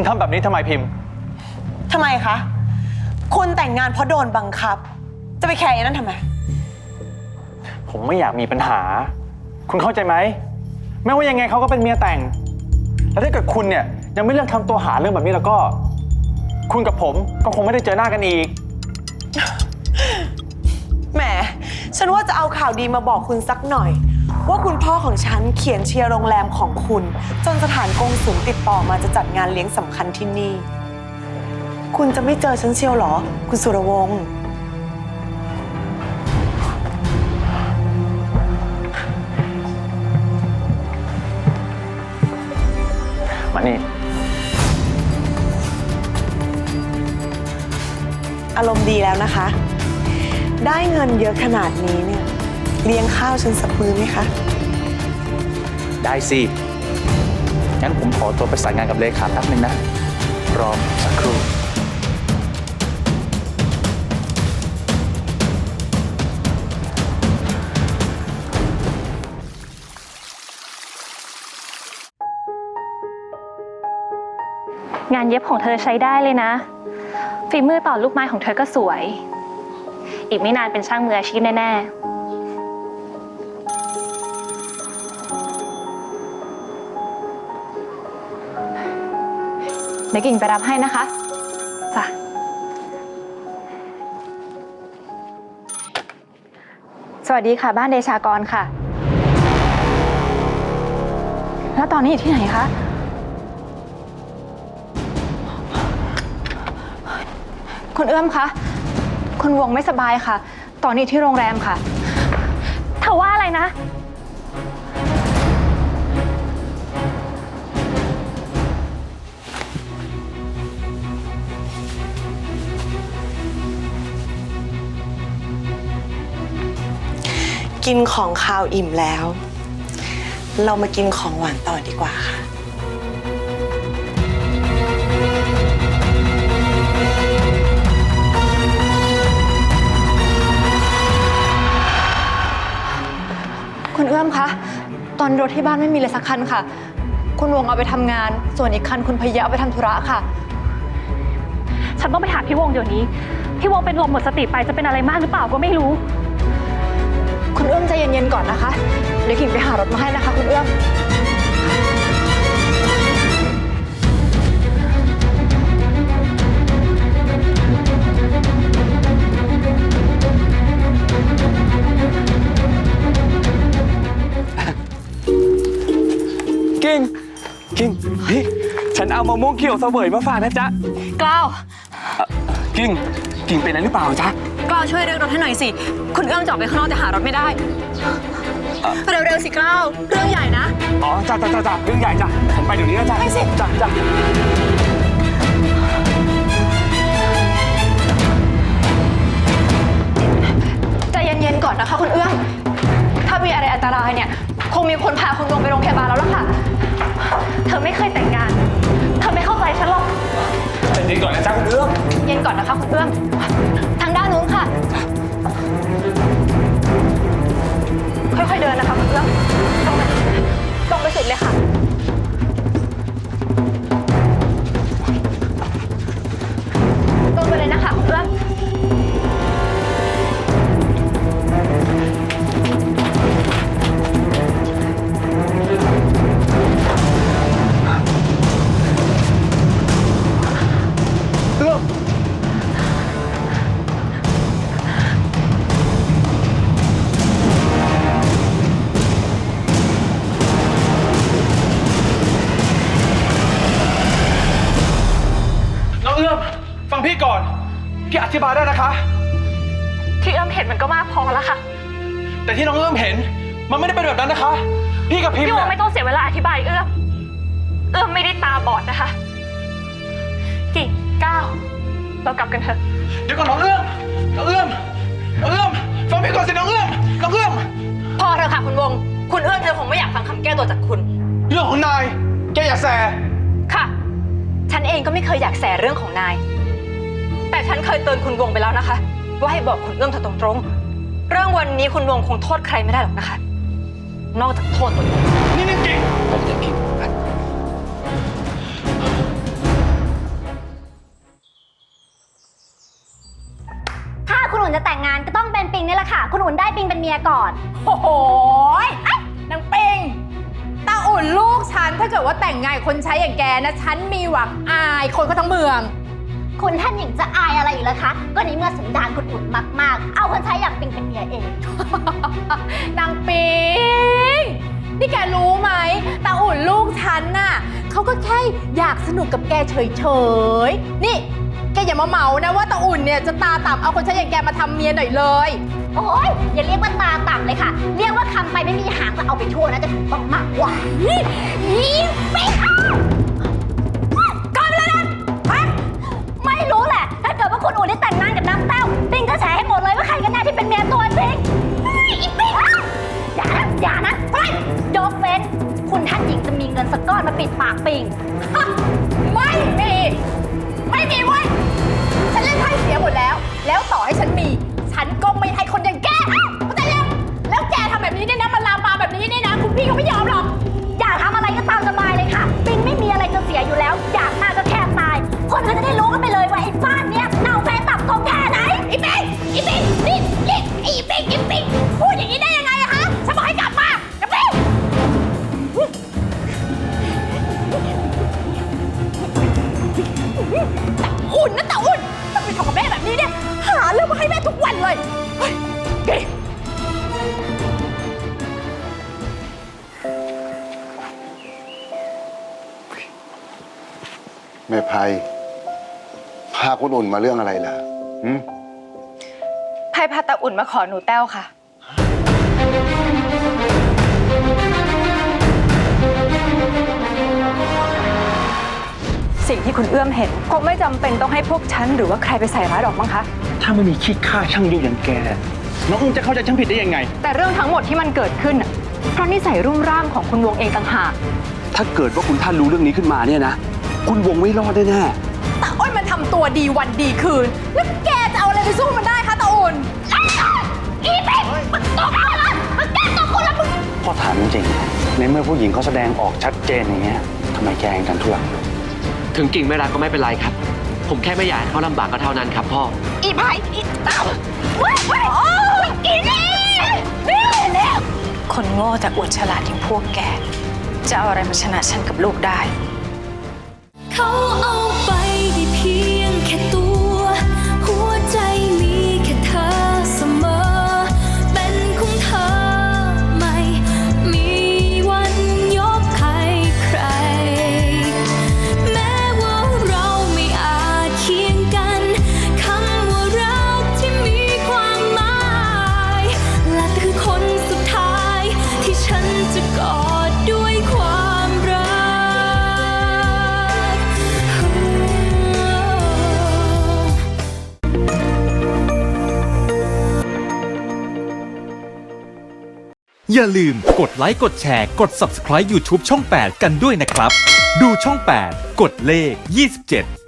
คุณทำแบบนี้ทำไมพิมพ์ ทำไมคะ คุณแต่งงานเพราะโดนบังคับ จะไปแคร์ไอ้นั่นทำไม ผมไม่อยากมีปัญหา คุณเข้าใจไหม ไม่ว่ายังไงเขาก็เป็นเมียแต่ง แล้วถ้าเกิดคุณเนี่ยยังไม่เลิกทำตัวหาเรื่องแบบนี้แล้วก็ คุณกับผมก็คงไม่ได้เจอหน้ากันอีก แหม ฉันว่าจะเอาข่าวดีมาบอกคุณสักหน่อย ว่าคุณพ่อของฉันเขียนเชียร์โรงแรมของคุณ จนสถานกงสุลติดต่อมาจะจัดงานเลี้ยงสำคัญที่นี่ คุณจะไม่เจอฉันเชียวเหรอ คุณสุรวงศ์มานี่ อารมณ์ดีแล้วนะคะ ได้เงินเยอะขนาดนี้เนี่ย เลี้ยงข้าวฉันสักมื้อไหมคะ ได้สิ งั้นผมขอตัวไปสานงานกับเลขาแป๊บหนึ่งนะ รอสักครู่ งานเย็บของเธอใช้ได้เลยนะ ฝีมือต่อลูกไม้ของเธอก็สวย อีกไม่นานเป็นช่างมืออาชีพแน่ ๆ เดี๋ยวกิ่งไปรับให้นะคะจ้ะสวัสดีค่ะ บ้านเดชากรค่ะ แล้วตอนนี้อยู่ที่ไหนคะ คุณเอื้อมคะ คุณวงไม่สบายค่ะ ตอนนี้ที่โรงแรมค่ะ เธอว่าอะไรนะ กินของข้าวอิ่มแล้ว เรามากินของหวานต่อดีกว่าค่ะ คุณเอื้อมคะ ตอนรถที่บ้านไม่มีเลยสักคันค่ะ คุณวงเอาไปทำงาน ส่วนอีกคันคุณพยะเอาไปทำธุระค่ะ ฉันต้องไปหาพี่วงเดี๋ยวนี้ พี่วงเป็นลมหมดสติไปจะเป็นอะไรมากหรือเปล่าก็ไม่รู้ ก่อนนะคะ เดี๋ยวกิ่งไปหารถมาให้นะคะคุณเอื้อม กิ้งกิ้งนี่ฉันเอามะม่วงเขียวเสวยมาฝากนะจ๊ะกล้าวกิ้งกิ้งเป็นอะไรหรือเปล่าจ๊ะกล้าวช่วยเรียกรถให้หน่อยสิ คุณเอื้อมจะออกไปข้างนอกแต่หารถไม่ได้ เร็วๆสิกล้าวเรื่องใหญ่นะ อ๋อจ้าจ้าจ้าจ้าเรื่องใหญ่จ้ะฉันไปเดี๋ยวนี้นะจ๊ะไปสิ จ้าจ้าใจเย็นๆก่อนนะคะคุณเอื้อมถ้ามีอะไรอันตรายเนี่ย คงมีคนพาคุณวงไปโรงพยาบาลแล้วล่ะค่ะ เธอไม่เคยแต่งงาน เธอไม่เข้าใจฉันหรอก ใจเย็นก่อนนะจ๊ะคุณเอื้อมเย็นก่อนนะคะคุณเอื้อม ฟังพี่ก่อน พี่อธิบายได้นะคะ ที่เอื้อมเห็นมันก็มากพอแล้วค่ะ แต่ที่น้องเอื้อมเห็น มันไม่ได้เป็นแบบนั้นนะคะ พี่กับพิมพี่พ์วงเนี่ไม่ยต้องเสียเวลาอธิบายเอื้อม เอื้อมไม่ได้ตาบอดนะคะ กิ่งก้าวเรากลับกันเถอะ เดี๋ยวก่อนน้องเอื้อมน้องเอื้อมน้องเอื้อมฟังพี่ก่อนสิน้องเอื้อมน้องเอื้อมพอเถอะค่ะคุณวง คุณเอื้อมเธอคงไม่อยากฟังคำแก้ตัวจากคุณ เรื่องของนายแกอย่าแส ค่ะ ฉันเองก็ไม่เคยอยากแสเรื่องของนายแต่ ฉันเคยเตือนคุณวงไปแล้วนะคะ ว่าให้บอกคุณเอื้อมเธอตรงๆ เรื่องวันนี้คุณวงคงโทษใครไม่ได้หรอกนะคะ นอกจากโทษตัวเอง นี่นี่เก่งผมจะผิดนถ้าคุณอุ่นจะแต่งงานก็ต้องเป็นปิงนี่แหละค่ะ คุณอุ่นได้ปิงเป็นเมียก่อน โอ้โหนางปิงตาอุ่นลูกฉันถ้าเกิดว่าแต่งงานกับคนใช้อย่างแกนะ ฉันมีหวังอายคนก็ทั้งเมือง คุณท่านหญิงจะอายอะไรอีกล่ะคะ ก็ในเมื่อสันดานคุณอุ่นมาก ๆ เอาคนใช้อย่างปิงเป็นเมียเอง นางปิง นี่แกรู้ไหมตาอุ่นลูกฉันน่ะเขาก็แค่อยากสนุกกับแกเฉยๆ นี่แกอย่ามาเหมานะว่าตาอุ่นเนี่ยจะตาต่ำเอาคนใช้อย่างแกมาทำเมียหน่อยเลย โอ้ยอย่าเรียกว่าตาต่ำเลยค่ะ เรียกว่าคำไปไม่มีหางก็เอาไปทั่วนะจะถูกต้องมากกว่านี่นี่ปิง คุณอุ่นได้แต่งงานกับน้ำเต้าปิงก็แฉให้หมดเลยว่าใครกันแน่ที่เป็นเมียตัวจริงอีปิงอย่านะอย่านะไปยกเว้นคุณท่านหญิงจะมีเงินสักก้อนมาปิดปากปิงไม่มี ไม่มีเว้ยฉันเล่นไพ่เสียหมดแล้ว แล้วต่อให้ฉันมี ฉันก็ไม่ให้คนอย่างแกเข้าใจยังแล้วแกทำแบบนี้เนี่ยนะมันลามปามแบบนี้เนี่ยนะ คุณพี่เขาไม่ยอม เลยเฮ้ยเก๋แม่ภัยพาคุณอุ่นมาเรื่องอะไรล่ะหืมไพ่พาตาอุ่นมาขอหนูแต้วค่ะ สิ่งที่คุณเอื้อมเห็น คงไม่จำเป็นต้องให้พวกฉันหรือว่าใครไปใส่ร้ายหรอกมั้งคะ ถ้าไม่มีขี้ข้าช่างยุอย่างแก น้องอุ้มจะเข้าใจฉันผิดได้ยังไง แต่เรื่องทั้งหมดที่มันเกิดขึ้นน่ะเพราะนิสัยรุ่มร่ามของคุณวงเองต่างหาก ถ้าเกิดว่าคุณท่านรู้เรื่องนี้ขึ้นมาเนี่ยนะ คุณวงไม่รอดแน่ตาอ้นมันทำตัวดีวันดีคืน แล้วแกจะเอาอะไรไปสู้มันได้คะตาอุ่นอีปิงมึงตบกูละมึงแกล้งตบกูละมึงพ่อถามจริงๆในเมื่อผู้หญิงเขาแสดงออกชัดเจนอย่างเงี้ยทำไมแกยังดันทุลังอยู่ๆถึงกิ่งไม่รักก็ไม่เป็นไรครับ ผมแค่ไม่อยากให้เขาลำบากก็เท่านั้นครับพ่อ อีพายอีเต้าว้ยเว้ยโอ้ยอีนี่นี่เนี่คนโง่แต่อวดฉลาดอย่างพวกแก จะเอาอะไรมาชนะฉันกับลูกได้ เขาเอาไปได้เพียงแค่ตัว อย่าลืมกดไลค์กดแชร์กด Subscribe YouTube ช่อง 8 กันด้วยนะครับ ดูช่อง 8 กดเลข 27